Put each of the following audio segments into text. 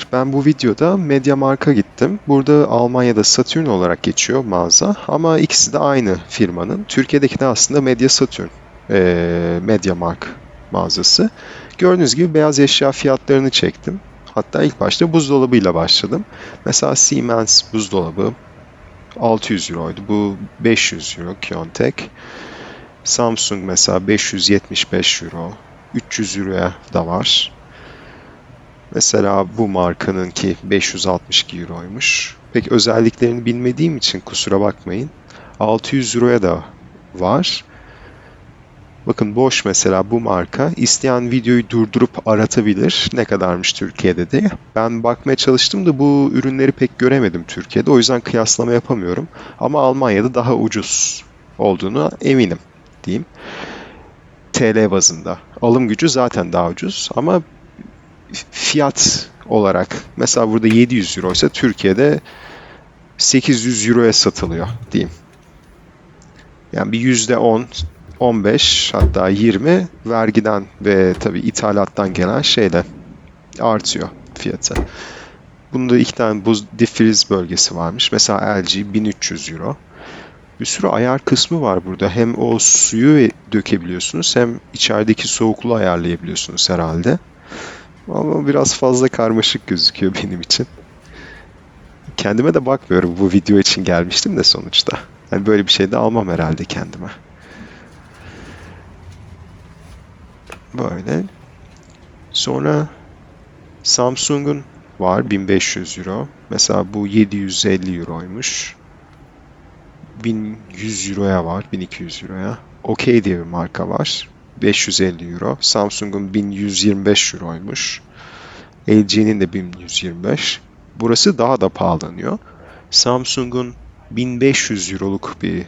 Merhabalar, ben bu videoda MediaMarkt'a gittim. Burada Almanya'da Saturn olarak geçiyor mağaza ama ikisi de aynı firmanın. Türkiye'deki de aslında Media Saturn, eee MediaMarkt mağazası. Gördüğünüz gibi beyaz eşya fiyatlarını çektim. Hatta ilk başta buzdolabıyla başladım. Mesela Siemens buzdolabı 600 euroydu. Bu 500 euro Kiontek. Samsung mesela 575 euro. 300 euroya da var. Mesela bu markanınki 562 euroymuş. Pek özelliklerini bilmediğim için kusura bakmayın. 600 euroya da var. Bakın Bosch mesela bu marka isteyen videoyu durdurup aratabilir. Ne kadarmış Türkiye'de diye. Ben bakmaya çalıştım da bu ürünleri pek göremedim Türkiye'de. O yüzden kıyaslama yapamıyorum. Ama Almanya'da daha ucuz olduğunu eminim diyeyim. TL bazında. Alım gücü zaten daha ucuz ama fiyat olarak mesela burada 700 euro ise Türkiye'de 800 euroya satılıyor diyeyim. Yani bir yüzde 10, 15 hatta 20 vergiden ve tabii ithalattan gelen şeyle artıyor fiyatı. Bunda iki tane buz difriz bölgesi varmış. Mesela LG 1300 euro. Bir sürü ayar kısmı var burada. Hem o suyu dökebiliyorsunuz hem içerideki soğukluğu ayarlayabiliyorsunuz herhalde. Ama biraz fazla karmaşık gözüküyor benim için. Kendime de bakmıyorum. Bu video için gelmiştim de sonuçta. Yani böyle bir şey de almam herhalde kendime. Böyle. Sonra Samsung'un var 1500 euro. Mesela bu 750 euroymuş. 1100 euroya var, 1200 euroya. OK diye bir marka var. 550 euro. Samsung'un 1125 euroymuş. LG'nin de 1125. Burası daha da pahalanıyor. Samsung'un 1500 euroluk bir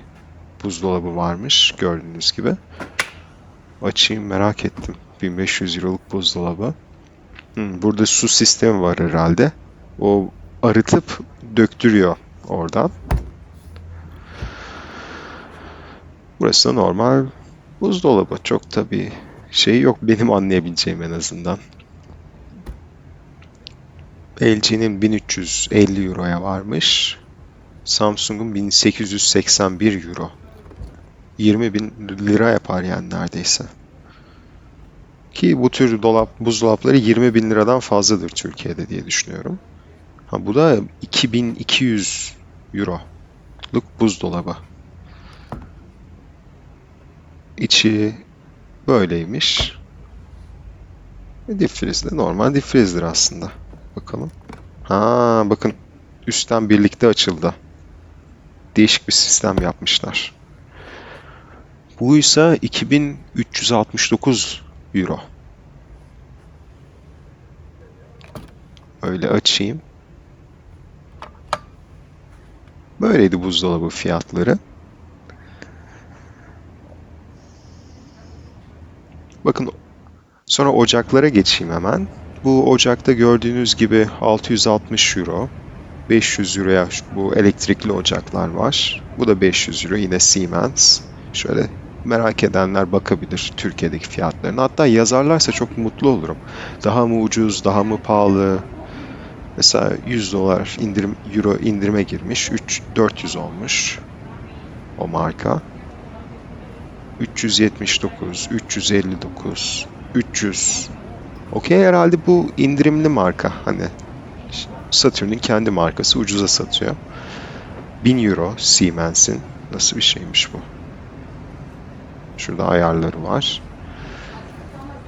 buzdolabı varmış gördüğünüz gibi. Açayım merak ettim. 1500 euroluk buzdolabı. Hmm, burada su sistemi var herhalde. O arıtıp döktürüyor oradan. Burası da normal buzdolabı. Çok da bir şey yok benim anlayabileceğim en azından. LG'nin 1350 euroya varmış. Samsung'un 1881 euro. 20 bin lira yapar yani neredeyse. Ki bu tür dolap, buzdolapları 20 bin liradan fazladır Türkiye'de diye düşünüyorum. Ha, bu da 2200 euroluk buzdolabı. İçi böyleymiş. Difriz de normal difrizdir aslında. Bakalım. Ha bakın üstten birlikte açıldı. Değişik bir sistem yapmışlar. Bu ise 2369 euro. Öyle açayım. Böyleydi buzdolabı fiyatları. Bakın sonra ocaklara geçeyim hemen. Bu ocakta gördüğünüz gibi 660 euro. 500 euroya bu elektrikli ocaklar var. Bu da 500 euro yine Siemens. Şöyle merak edenler bakabilir Türkiye'deki fiyatlarına. Hatta yazarlarsa çok mutlu olurum. Daha mı ucuz, daha mı pahalı? Mesela 100 dolar indirim, euro indirime girmiş. 3, 400 olmuş o marka. 379, 359, 300. Okey herhalde bu indirimli marka. Hani Saturn'in kendi markası ucuza satıyor. 1000 euro Siemens'in. Nasıl bir şeymiş bu? Şurada ayarları var.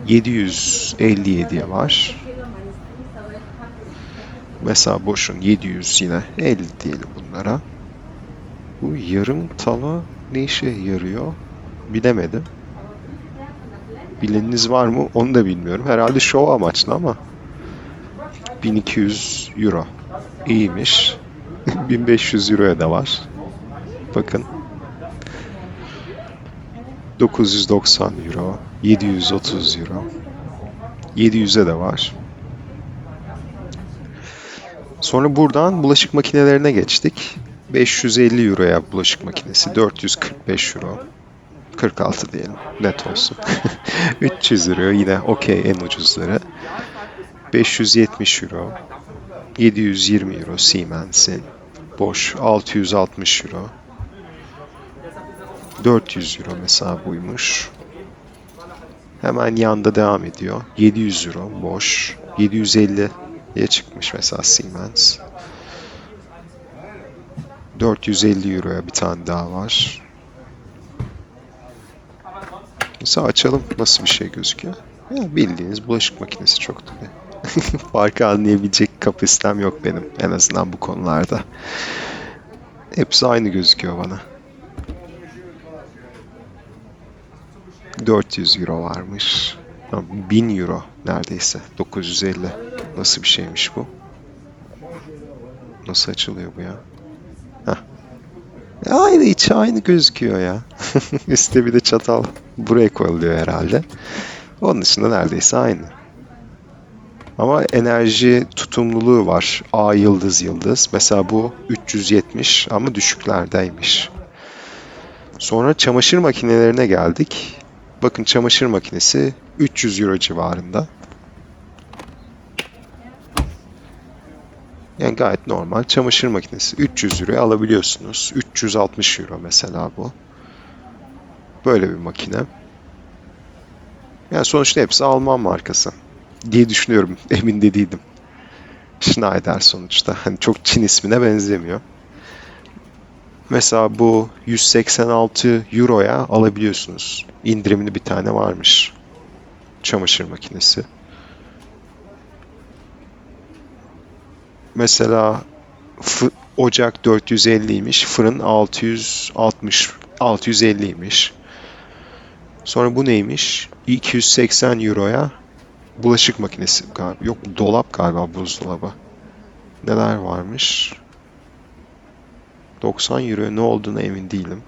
757'ye var. Mesela Bosch'un 700 yine 50 diyelim bunlara. Bu yarım tava ne işe yarıyor? Bilemedim. Bileniniz var mı? Onu da bilmiyorum. Herhalde show amaçlı ama 1200 euro. İyiymiş. 1500 euroya da var. Bakın. 990 euro. 730 euro. 700'e de var. Sonra buradan bulaşık makinelerine geçtik. 550 euroya bulaşık makinesi. 445 euro. 46 diyelim. Net olsun. 300 euro yine okey en ucuzları. 570 euro. 720 euro Siemens'in. Boş 660 euro. 400 euro mesela buymuş. Hemen yanda devam ediyor. 700 euro boş. 750'ye çıkmış mesela Siemens. 450 euroya bir tane daha var. Mesela açalım nasıl bir şey gözüküyor. Ya bildiğiniz bulaşık makinesi çok tabii. Farkı anlayabilecek kapasitem yok benim en azından bu konularda. Hepsi aynı gözüküyor bana. 400 euro varmış. Ha, 1000 euro neredeyse. 950. Nasıl bir şeymiş bu? Nasıl açılıyor bu ya? Heh. Aynı içi aynı gözüküyor ya. Üstte bir de çatal buraya koyuluyor herhalde. Onun dışında neredeyse aynı. Ama enerji tutumluluğu var. A yıldız yıldız. Mesela bu 370 ama düşüklerdeymiş. Sonra çamaşır makinelerine geldik. Bakın çamaşır makinesi 300 euro civarında. Yani gayet normal çamaşır makinesi. 300 euroya alabiliyorsunuz. 360 euro mesela bu. Böyle bir makine. Yani sonuçta hepsi Alman markası diye düşünüyorum. Emin de değildim. Schneider sonuçta. Hani çok Çin ismine benzemiyor. Mesela bu 186 Euro'ya alabiliyorsunuz. İndirimli bir tane varmış. Çamaşır makinesi. Mesela ocak 450'ymiş, fırın 660 650'ymiş. Sonra bu neymiş? 280 Euro'ya bulaşık makinesi galiba. Yok dolap galiba buzdolabı. Neler varmış? 90 Euro'ya ne olduğuna emin değilim.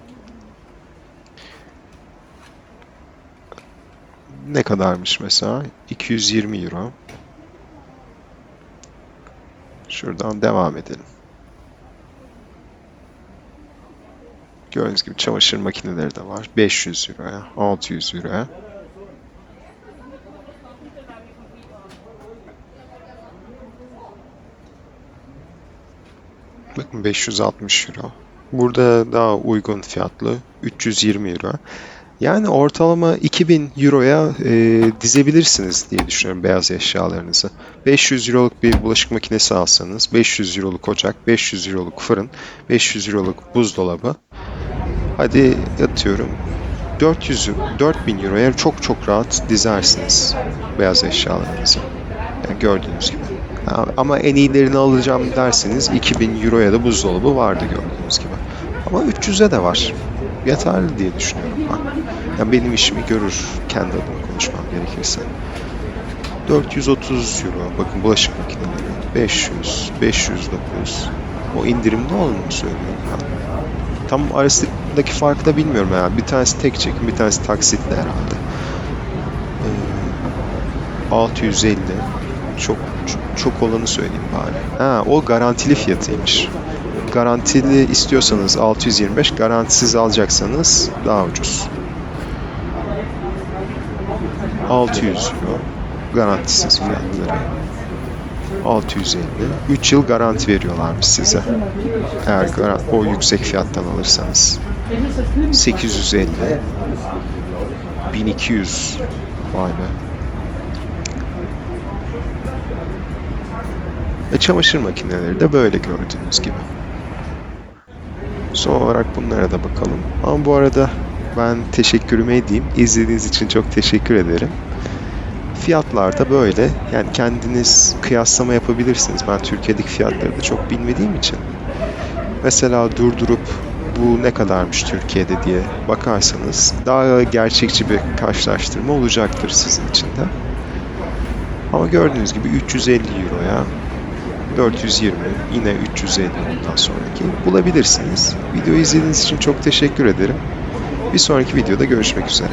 Ne kadarmış mesela? 220 Euro. Şuradan devam edelim. Gördüğünüz gibi çamaşır makineleri de var. 500 Euro'ya, 600 Euro'ya. Bakın 560 Euro. Burada daha uygun fiyatlı 320 Euro. Yani ortalama 2000 Euro'ya e, dizebilirsiniz diye düşünüyorum beyaz eşyalarınızı. 500 Euro'luk bir bulaşık makinesi alsanız, 500 Euro'luk ocak, 500 Euro'luk fırın, 500 Euro'luk buzdolabı. Hadi yatıyorum. 400 4000 Euro'ya çok çok rahat dizersiniz beyaz eşyalarınızı. Yani gördüğünüz gibi. Ama en iyilerini alacağım derseniz 2000 Euro'ya da buzdolabı vardı gördüğünüz gibi. Ama 300'e de var. Yeterli diye düşünüyorum ben. Yani benim işimi görür kendi adıma konuşmam gerekirse. 430 Euro. Bakın bulaşık makineleri. 500, 509. O indirimli olanı söylüyorum ben. Tam arasındaki farkı da bilmiyorum yani. Bir tanesi tek çekim, bir tanesi taksitli herhalde. Ee, 650. Çok, çok çok olanı söyleyeyim bari. Ha, o garantili fiyatıymış. Garantili istiyorsanız 625, garantisiz alacaksanız daha ucuz. 600 euro garantisiz fiyatları. 650. 3 yıl garanti veriyorlarmış size. Eğer o yüksek fiyattan alırsanız. 850. 1200. Vay be. Ve çamaşır makineleri de böyle gördüğünüz gibi. Son olarak bunlara da bakalım. Ama bu arada ben teşekkürümü edeyim. İzlediğiniz için çok teşekkür ederim. Fiyatlar da böyle. Yani kendiniz kıyaslama yapabilirsiniz. Ben Türkiye'deki fiyatları da çok bilmediğim için. Mesela durdurup bu ne kadarmış Türkiye'de diye bakarsanız daha gerçekçi bir karşılaştırma olacaktır sizin için de. Ama gördüğünüz gibi 350 Euro'ya 420 yine 350 ondan sonraki bulabilirsiniz. Videoyu izlediğiniz için çok teşekkür ederim. Bir sonraki videoda görüşmek üzere.